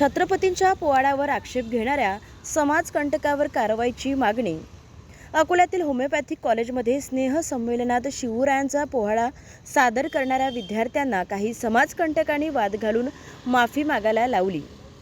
छत्रपतींच्या पोवाड्यावर आक्षेप घेणाऱ्या समाजकंटकावर कारवाईची मागणी. अकोल्यातील होमिओपॅथिक कॉलेजमध्ये स्नेह संमेलनात शिवरायांचा पोवाडा सादर करणाऱ्या विद्यार्थ्यांना काही समाजकंटकांनी वाद घालून माफी मागायला लावली.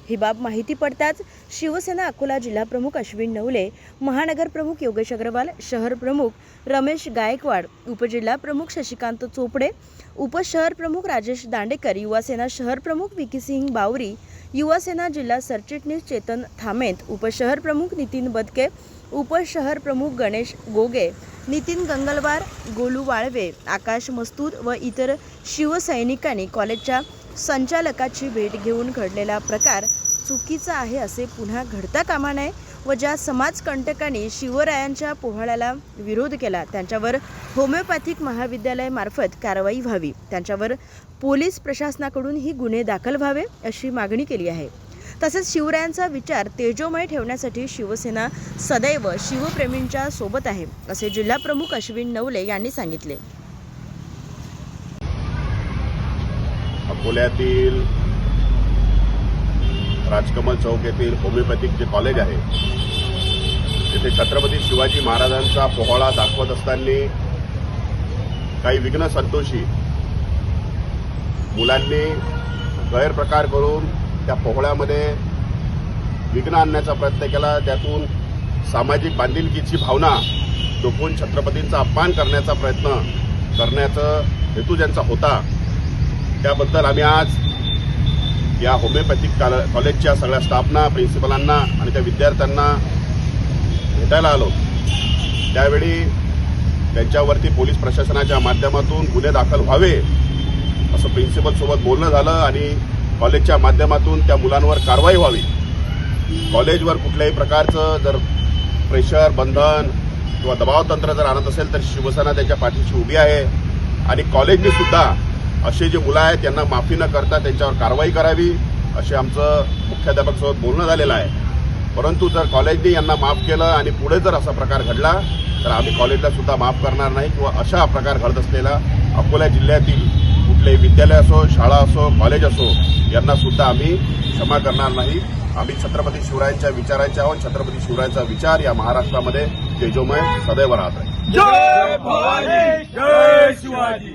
ही बाब माहिती पडताच शिवसेना अकोला जिल्हाप्रमुख अश्विन नवले महानगरप्रमुख योगेश अग्रवाल शहर प्रमुख रमेश गायकवाड उपजिल्हा प्रमुख शशिकांत चोपडे उपशहर प्रमुख राजेश दांडेकर युवासेना शहर प्रमुख विकीसिंग बावरी युवासेना जिल्हा सरचिटणीस चेतन थामेंत उपशहर प्रमुख नितीन बदके उपशहर प्रमुख गणेश गोगे नितीन गंगलवार गोलू वाळवे आकाश मस्तूर व इतर शिवसैनिकांनी कॉलेजच्या संचालकाची भेट घेऊन घडलेला प्रकार चुकीचा आहे असे पुन्हा घडता कामा नये व ज्या समाजकंटकांनी शिवरायांच्या पोहाळ्याला विरोध केला त्यांच्यावर होमिओपॅथिक महाविद्यालयामार्फत कारवाई व्हावी. त्यांच्यावर पोलीस प्रशासनाकडून ही गुन्हे दाखल व्हावे अशी मागणी केली आहे. तसेच शिवरायांचा विचार तेजोमय ठेवण्यासाठी शिवसेना सदैव शिवप्रेमींच्या सोबत आहे असे जिल्हाप्रमुख अश्विन नवले यांनी सांगितले. अकोल्यातील राजकमल चौक येथील होमिओपॅथिक जे कॉलेज आहे तिथे छत्रपती शिवाजी महाराजांचा पोहळा दाखवत असताना काही विघ्न संतोषी मुलांनी गैरप्रकार करून त्या पोहळ्यामध्ये विघ्न आणण्याचा प्रयत्न केला. त्यातून सामाजिक बांधिलकीची भावना डोकून छत्रपतींचा अपमान करण्याचा प्रयत्न करण्याचा हेतू ज्यांचा होता त्याबद्दल आम्ही आज या होमिओपॅथिक काल- कॉलेजच्या सगळ्या स्टाफना प्रिन्सिपलांना आणि त्या विद्यार्थ्यांना भेटायला आलो. त्यावेळी त्यांच्यावरती पोलीस प्रशासनाच्या माध्यमातून गुन्हे दाखल व्हावे असं प्रिन्सिपलसोबत बोलणं झालं आणि कॉलेजच्या माध्यमातून त्या मुलांवर कारवाई व्हावी. कॉलेजवर कुठल्याही प्रकारचं जर प्रेशर बंधन किंवा दबाव तंत्र जर आणत असेल तर शिवसेना त्याच्या पाठीशी उभी आहे. आणि कॉलेजनीसुद्धा असे जे मुलं आहेत त्यांना माफी न करता त्यांच्यावर कारवाई करावी असे आमचं मुख्याध्यापकसोबत बोलणं झालेलं आहे. परंतु जर कॉलेजने यांना माफ केलं आणि पुढे जर असा प्रकार घडला तर आम्ही कॉलेजला सुद्धा माफ करणार नाही किंवा अशा प्रकार घडत असलेला अकोला जिल्ह्यातील कुठलेही विद्यालय असो शाळा असो कॉलेज असो यांना सुद्धा आम्ही क्षमा करणार नाही. आम्ही छत्रपती शिवरायांच्या विचारांचे आहोत. छत्रपती शिवरायांचा विचार या महाराष्ट्रामध्ये तेजोमय सदैव राहत आहे जय भवानी जय शिवाजी